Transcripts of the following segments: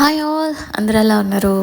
Hi all అందరు ఎలా ఉన్నారు?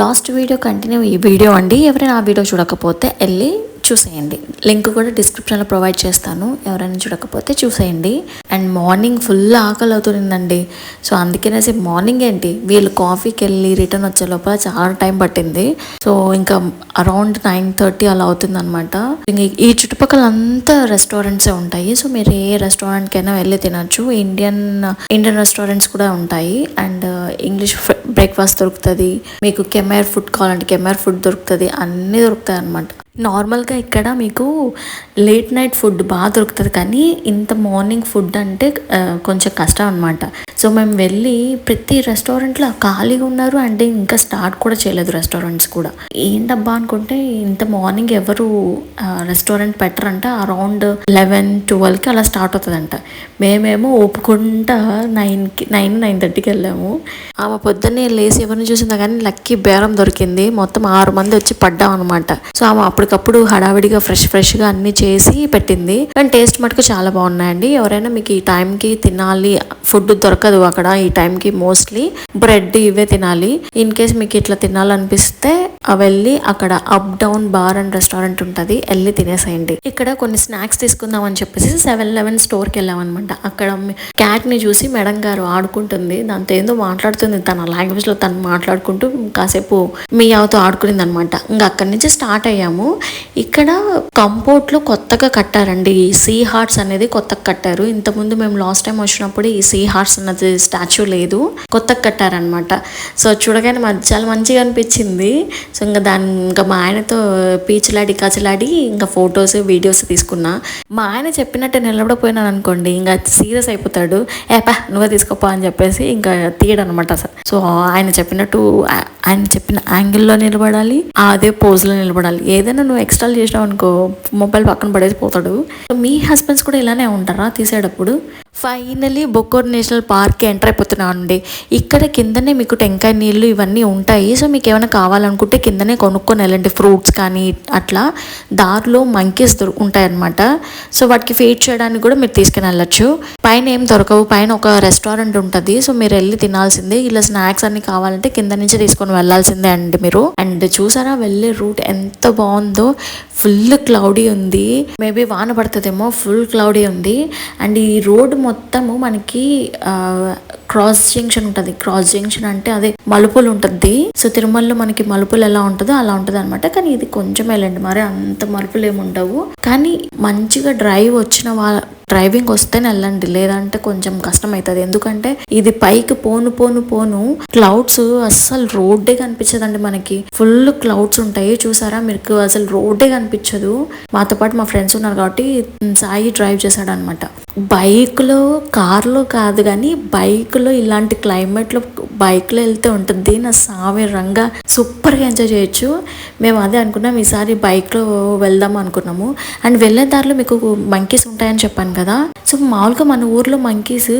లాస్ట్ వీడియో కంటిన్యూ ఈ వీడియో అండి. ఎవరైనా ఆ వీడియో చూడకపోతే వెళ్ళి చూసేయండి. లింక్ కూడా డిస్క్రిప్షన్లో ప్రొవైడ్ చేస్తాను. ఎవరైనా చూడకపోతే చూసేయండి. అండ్ మార్నింగ్ ఫుల్ ఆకలి అవుతుందండి సో అందుకనేసి మార్నింగ్ ఏంటి? వీళ్ళు కాఫీకి వెళ్ళి రిటర్న్ వచ్చే లోపల చాలా టైం పట్టింది. సో ఇంకా అరౌండ్ నైన్ థర్టీ అలా అవుతుందన్నమాట. ఈ చుట్టుపక్కల అంతా రెస్టారెంట్సే ఉంటాయి. సో మీరు ఏ రెస్టారెంట్కైనా వెళ్ళి తినొచ్చు. ఇండియన్ ఇండియన్ రెస్టారెంట్స్ కూడా ఉంటాయి. అండ్ ఇంగ్లీష్ బ్రేక్ఫాస్ట్ దొరుకుతుంది. మీకు కెమెర్ ఫుడ్ కావాలంటే కెమెర్ ఫుడ్ దొరుకుతుంది. అన్నీ దొరుకుతాయి అనమాట నార్మల్గా ఇక్కడ మీకు లేట్ నైట్ ఫుడ్ బాగా దొరుకుతుంది కానీ ఇంత మార్నింగ్ ఫుడ్ అంటే కొంచెం కష్టం అనమాట సో మేము వెళ్ళి ప్రతి రెస్టారెంట్లో ఖాళీగా ఉన్నారు అంటే ఇంకా స్టార్ట్ కూడా చేయలేదు రెస్టారెంట్స్ కూడా. ఏంటబ్బా అనుకుంటే ఇంత మార్నింగ్ ఎవరు రెస్టారెంట్ పెట్టరంట అరౌండ్ లెవెన్ ట్వెల్వ్కి అలా స్టార్ట్ అవుతుందంట. మేమేమో ఒప్పుకుంటా నైన్కి నైన్ నైన్ థర్టీకి వెళ్ళాము. ఆమె పొద్దున్నే లేచి ఎవరిని చూసిందా కానీ లక్కీ బేరం దొరికింది. మొత్తం ఆరు మంది వచ్చి పడ్డాం అనమాట సో ఆమె అప్పటికప్పుడు హడావిడిగా ఫ్రెష్ ఫ్రెష్గా అన్ని చేసి పెట్టింది. కానీ టేస్ట్ మటుకు చాలా బాగున్నాయండి. ఎవరైనా మీకు ఈ టైంకి తినాలి ఫుడ్ దొరకదు అక్కడ ఈ టైంకి మోస్ట్లీ బ్రెడ్ ఇవే తినాలి. ఇన్ కేస్ మీకు ఇట్లా తినాలనిపిస్తే వెళ్ళి అక్కడ up down bar and restaurant ఉంటుంది. వెళ్ళి తినేసేయండి. ఇక్కడ కొన్ని స్నాక్స్ తీసుకుందాం అని చెప్పేసి సెవెన్ లెవెన్ స్టోర్కి వెళ్ళామన్నమాట. అక్కడ క్యాట్ని చూసి మేడం గారు ఆడుకుంటుంది. దాంతో ఏందో మాట్లాడుతుంది. తన లాంగ్వేజ్లో తను మాట్లాడుకుంటూ కాసేపు మీ అవతో ఆడుకునింది అనమాట ఇంకా అక్కడి నుంచి స్టార్ట్ అయ్యాము. ఇక్కడ కంపోర్ట్లో కొత్తగా కట్టారండి. ఈ సీ హార్ట్స్ అనేది కొత్తగా కట్టారు. ఇంతకుముందు మేము లాస్ట్ టైం వచ్చినప్పుడు ఈ సీ హార్ట్స్ అన్నది స్టాచ్యూ లేదు. కొత్తగా కట్టారనమాట సో చూడగానే మాకు చాలా మంచిగా అనిపించింది. సో ఇంకా దాని ఇంకా మా ఆయనతో పీచులాడి కచలాడి ఇంకా ఫొటోస్ వీడియోస్ తీసుకున్నా. మా ఆయన చెప్పినట్టు నిలబడిపోయినాను అనుకోండి. ఇంకా సీరియస్ అయిపోతాడు. ఏపా నువ్వే తీసుకోపో అని చెప్పేసి ఇంకా తీయడనమాట అసలు. సో ఆయన చెప్పినట్టు ఆయన చెప్పిన యాంగిల్లో నిలబడాలి అదే పోజ్లో నిలబడాలి. ఏదైనా నువ్వు ఎక్స్ట్రా చేసినావు అనుకో మొబైల్ పక్కన పడేసి పోతాడు. మీ హస్బెండ్స్ కూడా ఇలానే ఉంటారా తీసేటప్పుడు? ఫైనలీ బొక్కూర్ నేషనల్ పార్క్కి ఎంటర్ అయిపోతున్నాను అండి. ఇక్కడ కిందనే మీకు టెంకాయ నీళ్ళు ఇవన్నీ ఉంటాయి. సో మీకు ఏమైనా కావాలనుకుంటే కిందనే కొనుక్కొని వెళ్ళండి. ఫ్రూట్స్ కానీ అట్లా దారిలో మంకీస్ దొరు ఉంటాయన్నమాట. సో వాటికి ఫీడ్ చేయడానికి కూడా మీరు తీసుకుని వెళ్ళచ్చు పైన ఏం దొరకవు. పైన ఒక రెస్టారెంట్ ఉంటుంది. సో మీరు వెళ్ళి తినాల్సిందే. ఇలా స్నాక్స్ అన్ని కావాలంటే కింద నుంచి తీసుకొని వెళ్ళాల్సిందే అండి మీరు. అండ్ చూసారా? వెళ్ళే రూట్ ఎంత బాగుందో. ఫుల్ క్లౌడీ ఉంది. మేబీ వాన పడుతుందేమో. ఫుల్ క్లౌడీ ఉంది. అండ్ ఈ రోడ్ మొత్తము మనకి క్రాస్ జంక్షన్ ఉంటుంది. క్రాస్ జంక్షన్ అంటే అదే మలుపులు ఉంటుంది. సో తిరుమలలో మనకి మలుపులు ఎలా ఉంటుందో అలా ఉంటుంది అనమాట కానీ ఇది కొంచెం వెళ్ళండి మరి అంత మలుపులు ఏమి ఉండవు. కానీ మంచిగా డ్రైవ్ వచ్చిన వాళ్ళ డ్రైవింగ్ వస్తేనే వెళ్ళండి లేదంటే కొంచెం కష్టం అవుతుంది ఎందుకంటే ఇది పైకి పోను పోను పోను క్లౌడ్స్ అస్సలు రోడ్డే కనిపించదండి మనకి. ఫుల్ క్లౌడ్స్ ఉంటాయి చూసారా? మీకు అసలు రోడ్డే కనిపించదు. మాతో పాటు మా ఫ్రెండ్స్ ఉన్నారు కాబట్టి సాయి డ్రైవ్ చేశాడు అనమాట బైక్లో కార్లో కాదు కానీ బైక్లో ఇలాంటి క్లైమేట్లో బైక్లో వెళ్తే ఉంటుంది. నా సామి రంగా సూపర్గా ఎంజాయ్ చేయొచ్చు. మేము అదే అనుకున్నాం ఈసారి బైక్లో వెళ్దాం అనుకున్నాము. అండ్ వెళ్ళే దారిలో మీకు మంకీస్ ఉంటాయని చెప్పాను కదా. సో మామూలుగా మన ఊర్లో మంకీస్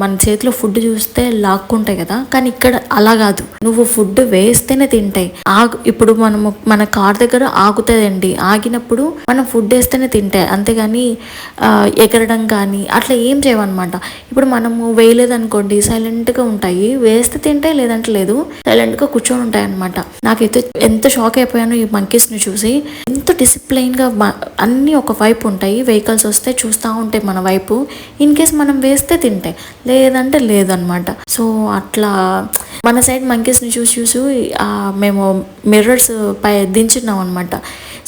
మన చేతిలో ఫుడ్ చూస్తే లాక్కుంటాయి కదా? కానీ ఇక్కడ అలా కాదు. నువ్వు ఫుడ్ వేస్తేనే తింటాయి. ఆగు ఇప్పుడు మనము మన కార్ దగ్గర ఆగుతుందండి ఆగినప్పుడు మనం ఫుడ్ వేస్తేనే తింటాయి. అంతేగాని ఎగరడం కానీ అట్లా ఏం చేయవన్నమాట. ఇప్పుడు మనము వేయలేదనుకోండి సైలెంట్గా ఉంటాయి. వేస్తే తింటే లేదంటే లేదు. సైలెంట్గా కూర్చొని ఉంటాయి అనమాట నాకైతే ఎంత షాక్ అయిపోయాను ఈ మంకీస్ని చూసి. ఎంత డిసిప్లైన్గా అన్నీ ఒక వైపు ఉంటాయి. వెహికల్స్ వస్తే చూస్తూ ఉంటాయి మన వైపు ఇన్ కేస్ మనం వేస్తే తింటాయి లేదంటే లేదనమాట సో అట్లా మన సైడ్ మంకీస్ని చూసి చూసి మేము మిర్రర్స్ పై దించున్నాం అనమాట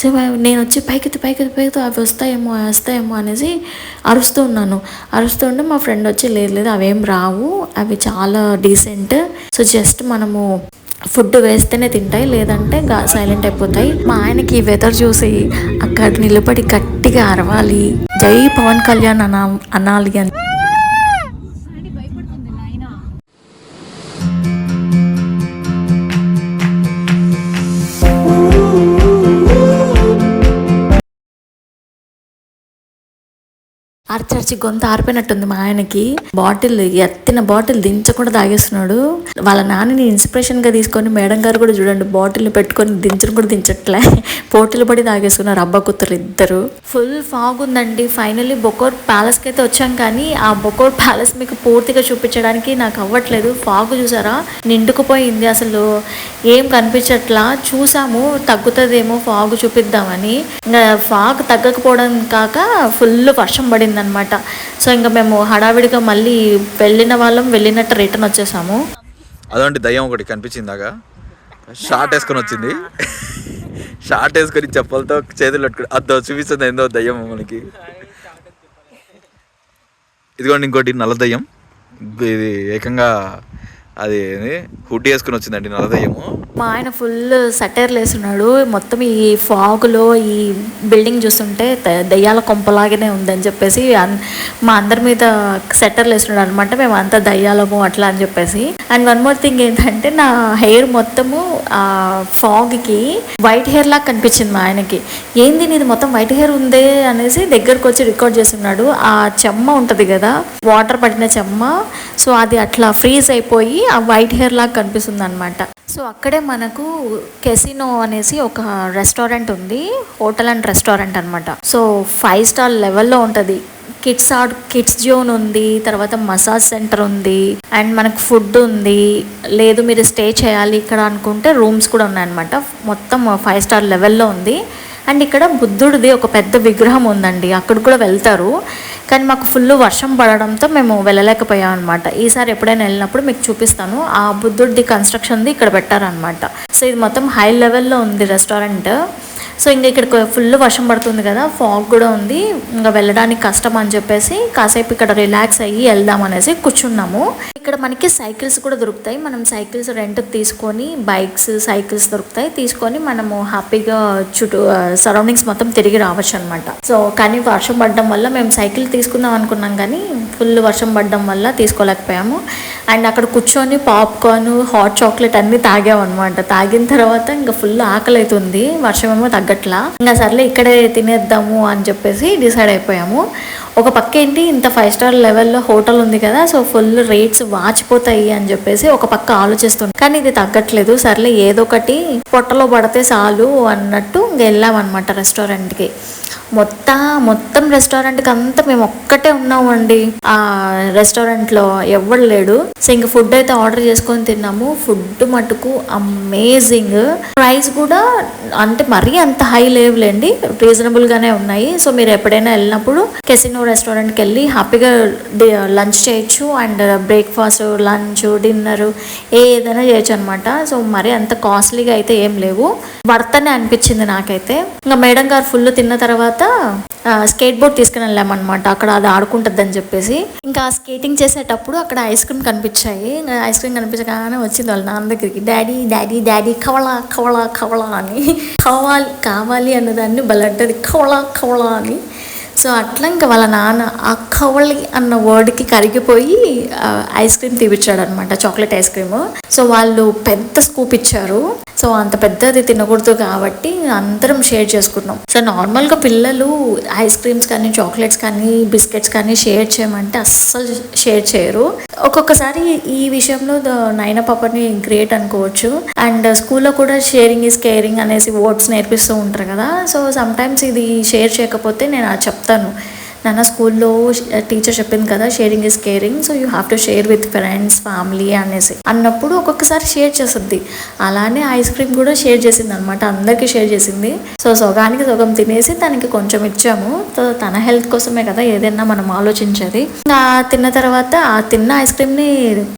సో నేను వచ్చి పైకెత్తి పైకెత్తి పైకెత్తి అవి వస్తాయేమో వస్తాయేమో అనేసి అరుస్తూ ఉన్నాను. అరుస్తూ ఉంటే మా ఫ్రెండ్ వచ్చి లేదు లేదు అవేం రావు. అవి చాలా డీసెంట్ సో జస్ట్ మనము ఫుడ్ వేస్తేనే తింటాయి లేదంటే సైలెంట్ అయిపోతాయి. మా ఆయనకి ఈ వెదర్ చూసి అక్కడ నిలబడి గట్టిగా అరవాలి. జై పవన్ కళ్యాణ్ అనా అనాలి అని. అరచరిచి గొంత ఆరిపోయినట్టుంది మా ఆయనకి. బాటిల్ ఎత్తిన బాటిల్ దించకుండా తాగేస్తున్నాడు. వాళ్ళ నాన్నని ఇన్స్పిరేషన్గా తీసుకొని మేడం గారు కూడా చూడండి బాటిల్ పెట్టుకొని దించడం కూడా దించట్లే. పోటీలు పడి తాగేస్తున్నారు అబ్బా కూతురు ఇద్దరు. ఫుల్ ఫాగ్ ఉందండి. ఫైనల్లీ బొకోర్ ప్యాలెస్కి అయితే వచ్చాం కానీ ఆ బొకోర్ ప్యాలెస్ మీకు పూర్తిగా చూపించడానికి నాకు అవ్వట్లేదు. ఫాగ్ చూసారా? నిండుకుపోయింది అసలు. ఏం కనిపించట్లా? చూసాము తగ్గుతుందేమో ఫాగ్ చూపిద్దామని. ఇంకా ఫాగ్ తగ్గకపోవడం కాక ఫుల్ వర్షం పడింది అనమాట సో ఇంకా మేము హడావిడిగా మళ్ళీ వెళ్ళిన వాళ్ళం వెళ్ళినట్టు రిటర్న్ వచ్చేసాము. అదొంటి దయ్యం ఒకటి కనిపించిందాగా. షార్ట్ వేసుకొని వచ్చింది. షార్ట్ వేసుకొని చెప్పలతో చేతులు పెట్టుకుని అద్దో చూపిస్తుంది ఏందో దయ్యం మనకి. ఇదిగోండి ఇంకోటి నల్ల దయ్యం. ఇది ఏకంగా అది హుడ్ వేసుకుని వచ్చిందండి నలదయ్యము. మా ఆయన ఫుల్ సటైర్లు వేస్తున్నాడు మొత్తం ఈ ఫాగ్లో ఈ బిల్డింగ్ చూస్తుంటే ద- దయ్యాల కొంపలాగానే ఉందని చెప్పేసి అన్- మా అందరి మీద సెటర్లు వేస్తున్నాడు అనమాట. మేము అంతా దయ్యాలము అట్లా అని చెప్పేసి. అండ్ వన్ మోర్ థింగ్ ఏంటంటే నా హెయిర్ మొత్తము ఫాగ్కి వైట్ హెయిర్ లాగా కనిపించింది మా ఆయనకి. ఏంది నీది మొత్తం వైట్ హెయిర్ ఉందే అనేసి దగ్గరకు వచ్చి రికార్డ్ చేస్తున్నాడు. ఆ చెమ్మ ఉంటుంది కదా వాటర్ పడిన చెమ్మ సో అది అట్లా ఫ్రీజ్ అయిపోయి ఆ వైట్ హెయిర్ లాగా కనిపిస్తుంది అనమాట సో అక్కడే మనకు కెసినో అనేసి ఒక రెస్టారెంట్ ఉంది హోటల్ అండ్ రెస్టారెంట్ అనమాట సో ఫైవ్ స్టార్ లెవెల్లో ఉంటుంది. కిడ్స్ ఆడ్ కిడ్స్ జోన్ ఉంది తర్వాత మసాజ్ సెంటర్ ఉంది అండ్ మనకు ఫుడ్ ఉంది. లేదు మీరు స్టే చేయాలి ఇక్కడ అనుకుంటే రూమ్స్ కూడా ఉన్నాయన్నమాట. మొత్తం ఫైవ్ స్టార్ లెవెల్లో ఉంది. అండ్ ఇక్కడ బుద్ధుడిది ఒక పెద్ద విగ్రహం ఉందండి. అక్కడ కూడా వెళ్తారు. కానీ మాకు ఫుల్ వర్షం పడడంతో మేము వెళ్ళలేకపోయాం అనమాట ఈసారి ఎప్పుడైనా వెళ్ళినప్పుడు మీకు చూపిస్తాను. ఆ బుద్ధుడిది కన్స్ట్రక్షన్ది ఇక్కడ పెట్టారనమాట సో ఇది మొత్తం హై లెవెల్లో ఉంది రెస్టారెంట్ సో ఇంకా ఇక్కడ ఫుల్ వర్షం పడుతుంది కదా ఫాగ్ కూడా ఉంది. ఇంకా వెళ్ళడానికి కష్టం అని చెప్పేసి కాసేపు ఇక్కడ రిలాక్స్ అయ్యి వెళ్దాం అనేసి కూర్చున్నాము. ఇక్కడ మనకి సైకిల్స్ కూడా దొరుకుతాయి. మనం సైకిల్స్ రెంట్ తీసుకొని బైక్స్ సైకిల్స్ దొరుకుతాయి. తీసుకొని మనము హ్యాపీగా చుట్టూ సరౌండింగ్స్ మొత్తం తిరిగి రావచ్చు అనమాట సో కానీ వర్షం పడడం వల్ల మేము సైకిల్ తీసుకుందాం అనుకున్నాం కానీ ఫుల్ వర్షం పడడం వల్ల తీసుకోలేకపోయాము. అండ్ అక్కడ కూర్చొని పాప్కార్న్ హాట్ చాక్లెట్ అన్ని తాగాం అనమాట తాగిన తర్వాత ఇంకా ఫుల్ ఆకలి అవుతుంది వర్షం ఏమో తగ్గట్లా. ఇంకా సర్లే ఇక్కడే తినేద్దాము అని చెప్పేసి డిసైడ్ అయిపోయాము. ఒక పక్క ఏంటి ఇంత ఫైవ్ స్టార్ లెవెల్లో హోటల్ ఉంది కదా సో ఫుల్ రేట్స్ వాచిపోతాయి అని చెప్పేసి ఒక పక్క ఆలోచిస్తుంది కానీ ఇది తగ్గట్లేదు. సర్లే ఏదో ఒకటి పొట్టలో పడితే చాలు అన్నట్టు ఇంకా వెళ్ళామన్నమాట రెస్టారెంట్కి. మొత్తం మొత్తం రెస్టారెంట్కి అంతా మేము ఒక్కటే ఉన్నామండి. ఆ రెస్టారెంట్లో ఎవడు లేడు. సో ఇంక ఫుడ్ అయితే ఆర్డర్ చేసుకొని తిన్నాము. ఫుడ్ మటుకు అమేజింగ్ ప్రైస్ కూడా అంటే మరీ అంత హై లేవులేండి. రీజనబుల్ గానే ఉన్నాయి. సో మీరు ఎప్పుడైనా వెళ్ళినప్పుడు కెసినో రెస్టారెంట్కి వెళ్ళి హ్యాపీగా లంచ్ చేయొచ్చు. అండ్ బ్రేక్ఫాస్ట్ లంచ్ డిన్నర్ ఏదైనా చేయొచ్చు అనమాట సో మరీ అంత కాస్ట్లీగా అయితే ఏం లేవు. వర్తనే అనిపించింది నాకైతే. ఇంకా మేడం గారు ఫుల్ తిన్న తర్వాత స్కేట్ బోర్డ్ తీసుకుని వెళ్ళామన్నమాట. అక్కడ అది ఆడుకుంటుంది అని చెప్పేసి. ఇంకా స్కేటింగ్ చేసేటప్పుడు అక్కడ ఐస్ క్రీమ్ కనిపించాయి. ఐస్ క్రీమ్ కనిపించగానే వచ్చింది వాళ్ళ నాన్న దగ్గరికి డాడీ డాడీ డాడీ కవళా కవళా కవళా అని. కావాలి కావాలి అన్నదాన్ని బలంటది కవళా కవళా అని. సో అట్లా ఇంకా వాళ్ళ నాన్న ఆ కవళి అన్న వర్డ్కి కరిగిపోయి ఐస్ క్రీమ్ తీపిచ్చాడు అనమాట చాక్లెట్ ఐస్ క్రీమ్ సో వాళ్ళు పెద్ద స్కూప్ ఇచ్చారు. సో అంత పెద్దది తినకూడదు కాబట్టి అందరం షేర్ చేసుకున్నాం. సో నార్మల్గా పిల్లలు ఐస్ క్రీమ్స్ కానీ చాక్లెట్స్ కానీ బిస్కెట్స్ కానీ షేర్ చేయమంటే అస్సలు షేర్ చేయరు. ఒక్కొక్కసారి ఈ విషయంలో నైనా పాపని గ్రేట్ అనుకోవచ్చు. అండ్ స్కూల్లో కూడా షేరింగ్ ఈస్ కేరింగ్ అనేసి వర్డ్స్ నేర్పిస్తూ ఉంటారు కదా. సో సమ్ టైమ్స్ ఇది షేర్ చేయకపోతే నేను అది చెప్తాను. నాన్న స్కూల్లో టీచర్ చెప్పింది కదా sharing is caring so you have to share with friends family అనేసి. అన్నప్పుడు ఒక్కొక్కసారి షేర్ చేస్తుంది. అలానే ఐస్ క్రీమ్ కూడా షేర్ చేసింది అనమాట అందరికీ షేర్ చేసింది. సో సొగానికి సొగం తినేసి తనకి కొంచెం ఇచ్చాము. సో తన హెల్త్ కోసమే కదా ఏదైనా మనం ఆలోచించేది. ఆ తిన్న తర్వాత ఆ తిన్న ఐస్ క్రీమ్ని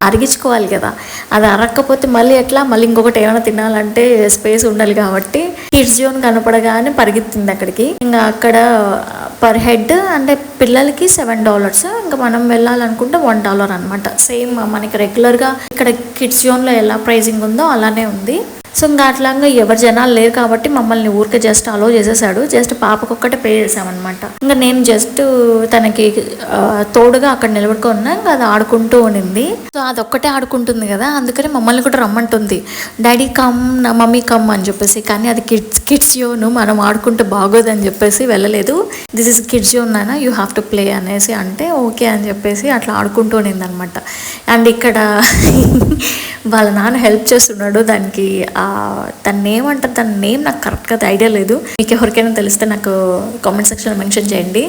అరిగించుకోవాలి కదా. అది అరక్కపోతే మళ్ళీ ఎట్లా? మళ్ళీ ఇంకొకటి ఏమైనా తినాలంటే స్పేస్ ఉండాలి కాబట్టి. కిడ్స్ జోన్ కనపడగానే పరిగెత్తింది అక్కడికి. ఇంకా అక్కడ పర్ హెడ్ అంటే పిల్లలకి సెవెన్ డాలర్స్ ఇంకా మనం వెళ్ళాలనుకుంటే వన్ డాలర్ అనమాట సేమ్ మనకి రెగ్యులర్గా ఇక్కడ కిడ్స్ జోన్లో ఎలా ప్రైజింగ్ ఉందో అలానే ఉంది. సో ఇంకా అట్లాగా ఎవరు జనాలు లేరు కాబట్టి మమ్మల్ని ఊరికే జస్ట్ అలో చేసేసాడు. జస్ట్ పాపకు ఒక్కటే పే చేసామన్నమాట ఇంకా నేను జస్ట్ తనకి తోడుగా అక్కడ నిలబడుకున్నా ఇంకా అది ఆడుకుంటూ ఉండింది. సో అది ఒక్కటే ఆడుకుంటుంది కదా అందుకని మమ్మల్ని కూడా రమ్మంటుంది. డాడీ కమ్ నా మమ్మీ కమ్ అని చెప్పేసి. కానీ అది కిడ్స్ కిడ్స్ యోను మనం ఆడుకుంటే బాగోదని చెప్పేసి వెళ్ళలేదు. దిస్ ఇస్ కిడ్స్ యోన్ నానా యూ హ్యావ్ టు ప్లే అనేసి అంటే ఓకే అని చెప్పేసి అట్లా ఆడుకుంటూ ఉండింది అనమాట అండ్ ఇక్కడ వాళ్ళ నాన్న హెల్ప్ చేస్తున్నాడు. దానికి తన నేమ్ అంటారు తన నేమ్ నాకు కరెక్ట్గా ఐడియా లేదు. మీకు ఎవరికైనా తెలిస్తే నాకు కామెంట్ సెక్షన్లో మెన్షన్ చేయండి.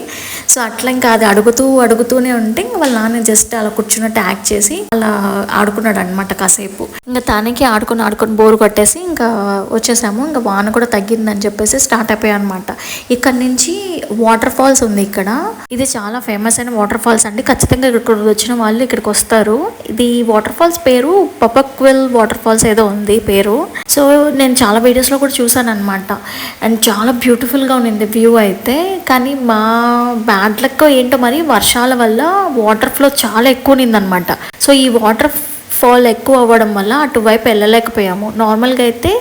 సో అట్లా ఇంకా అది అడుగుతూ అడుగుతూనే ఉంటే ఇంకా వాళ్ళ నాన్న జస్ట్ అలా కూర్చున్నట్టు యాక్ట్ చేసి అలా ఆడుకున్నాడు అనమాట కాసేపు. ఇంకా తనకి ఆడుకుని ఆడుకుని బోరు కొట్టేసి ఇంకా వచ్చేసాము. ఇంకా వాన కూడా తగ్గిందని చెప్పేసి స్టార్ట్ అయిపోయాయి అనమాట ఇక్కడ నుంచి వాటర్ ఫాల్స్ ఉంది ఇక్కడ. ఇది చాలా ఫేమస్ అయిన వాటర్ ఫాల్స్ అండి. ఖచ్చితంగా ఇక్కడ వచ్చిన వాళ్ళు ఇక్కడికి వస్తారు. ఇది వాటర్ ఫాల్స్ పేరు పపక్వెల్ వాటర్ ఫాల్స్ ఏదో ఉంది పేరు. సో నేను చాలా వీడియోస్లో కూడా చూసాను అనమాట అండ్ చాలా బ్యూటిఫుల్గా ఉండింది వ్యూ అయితే. కానీ మా బ్యాడ్ లక్ ఏంటో మరి వర్షాల వల్ల వాటర్ ఫ్లో చాలా ఎక్కువ ఉన్నిందనమాట సో ఈ వాటర్ ఫాల్ ఎక్కువ అవ్వడం వల్ల అటువైపు వెళ్ళలేకపోయాము. నార్మల్గా అయితే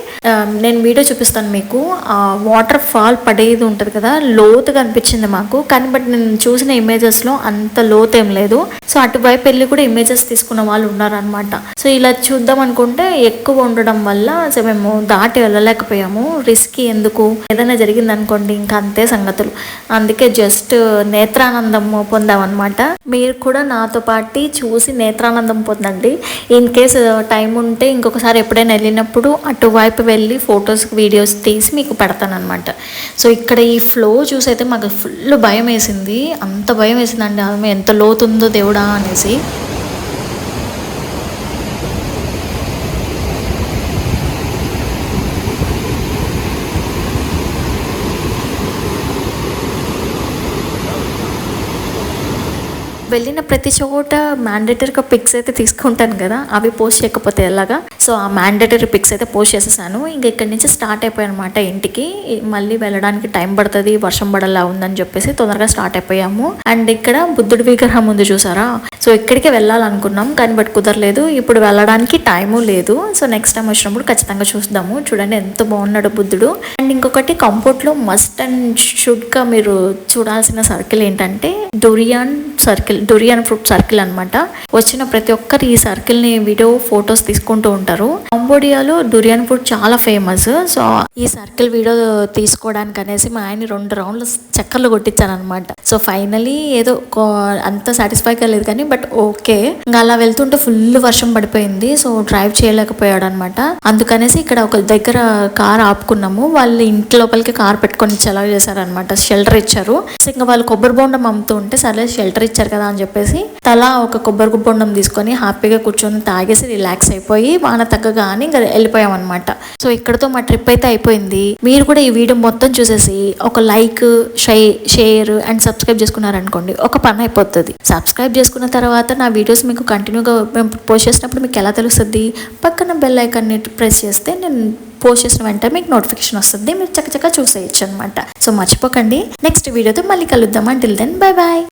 నేను వీడియో చూపిస్తాను మీకు. ఆ వాటర్ ఫాల్ పడేది ఉంటుంది కదా లోతుగా అనిపించింది మాకు. కానీ బట్ నేను చూసిన ఇమేజెస్లో అంత లోతు ఏం లేదు. సో అటువైపు వెళ్ళి కూడా ఇమేజెస్ తీసుకున్న వాళ్ళు ఉన్నారనమాట సో ఇలా చూద్దాం అనుకుంటే ఎక్కువ ఉండడం వల్ల సో మేము దాటి వెళ్ళలేకపోయాము. రిస్క్ ఎందుకు? ఏదైనా జరిగింది అనుకోండి ఇంకా అంతే సంగతులు. అందుకే జస్ట్ నేత్రానందం పొందామన్నమాట. మీరు కూడా నాతో పాటు చూసి నేత్రానందం పొందండి. ఇన్ కేస్ టైం ఉంటే ఇంకొకసారి ఎప్పుడైనా వెళ్ళినప్పుడు అటువైపు వెళ్ళి ఫొటోస్ వీడియోస్ తీసి మీకు పెడతానమాట సో ఇక్కడ ఈ ఫ్లో చూసి అయితే మాకు ఫుల్ భయం వేసింది. అంత భయం వేసిందండి. ఆమె ఎంత లోతుందో దేవుడా అనేసి. వెళ్ళిన ప్రతి చోట మ్యాండేటరీగా పిక్స్ అయితే తీసుకుంటాను కదా అవి పోస్ట్ చేయకపోతే ఎలాగా? సో ఆ మ్యాండేటరీ పిక్స్ అయితే పోస్ట్ చేసేసాను. ఇంక ఇక్కడి నుంచి స్టార్ట్ అయిపోయాను అనమాట ఇంటికి మళ్ళీ వెళ్ళడానికి టైం పడుతుంది వర్షం పడలా ఉందని చెప్పేసి తొందరగా స్టార్ట్ అయిపోయాము. అండ్ ఇక్కడ బుద్ధుడి విగ్రహం ఉంది చూసారా? సో ఇక్కడికే వెళ్ళాలనుకున్నాం కానీ బట్ కుదరలేదు. ఇప్పుడు వెళ్ళడానికి టైము లేదు. సో నెక్స్ట్ టైం వచ్చినప్పుడు ఖచ్చితంగా చూద్దాము. చూడండి ఎంత బాగున్నాడు బుద్ధుడు. అండ్ ఇంకొకటి కంపోర్ట్లో మస్ట్ అండ్ షుడ్గా మీరు చూడాల్సిన సర్కిల్ ఏంటంటే durian circle durian fruit circle అన్నమాట. వచ్చిన ప్రతి ఒక్కరు ఈ సర్కిల్ని వీడియో ఫొటోస్ తీసుకుంటూ ఉంటారు. కంబోడియాలో డొరియాన్ ఫ్రూట్ చాలా ఫేమస్ సో ఈ సర్కిల్ వీడియో తీసుకోవడానికి అనేసి మా ఆయన రెండు రౌండ్లు చక్కర్లు కొట్టించాను అనమాట సో ఫైనలీ ఏదో అంత సాటిస్ఫై కాలేదు కానీ బట్ ఓకే ఇంకా అలా వెళ్తుంటే ఫుల్ వర్షం పడిపోయింది. సో డ్రైవ్ చేయలేకపోయాడు అనమాట అందుకనేసి ఇక్కడ ఒక దగ్గర కార్ ఆపుకున్నాము. వాళ్ళు ఇంటి లోపలికి కార్ పెట్టుకొని చలవ చేశారనమాట షెల్టర్ ఇచ్చారు. సో ఇంకా వాళ్ళు కొబ్బరి బొండం అమ్ముతూ ఉంటే సరే షెల్టర్ ఇచ్చారు కదా అని చెప్పేసి తలా ఒక కొబ్బరి గుబ్బొండం తీసుకొని హ్యాపీగా కూర్చొని తాగేసి రిలాక్స్ అయిపోయి వాన తగ్గగానే ఇంకా వెళ్ళిపోయాం అనమాట సో ఇక్కడతో మా ట్రిప్ అయితే అయిపోయింది. మీరు కూడా ఈ వీడియో మొత్తం చూసేసి ఒక like share share and subscribe చేసుకున్నారనుకోండి ఒక పని అయిపోతుంది. సబ్స్క్రైబ్ చేసుకున్న తర్వాత నా వీడియోస్ మీకు కంటిన్యూగా మేము పోస్ట్ చేసినప్పుడు మీకు ఎలా తెలుస్తుంది? పక్కన బెల్ ఐకాన్ని ప్రెస్ చేస్తే నేను పోస్ట్ చేసిన వెంటనే మీకు నోటిఫికేషన్ వస్తుంది. మీరు చక్కచక్క చూసేయచ్చు అనమాట సో మర్చిపోకండి. నెక్స్ట్ వీడియోతో మళ్ళీ కలుద్దాం. Until then bye bye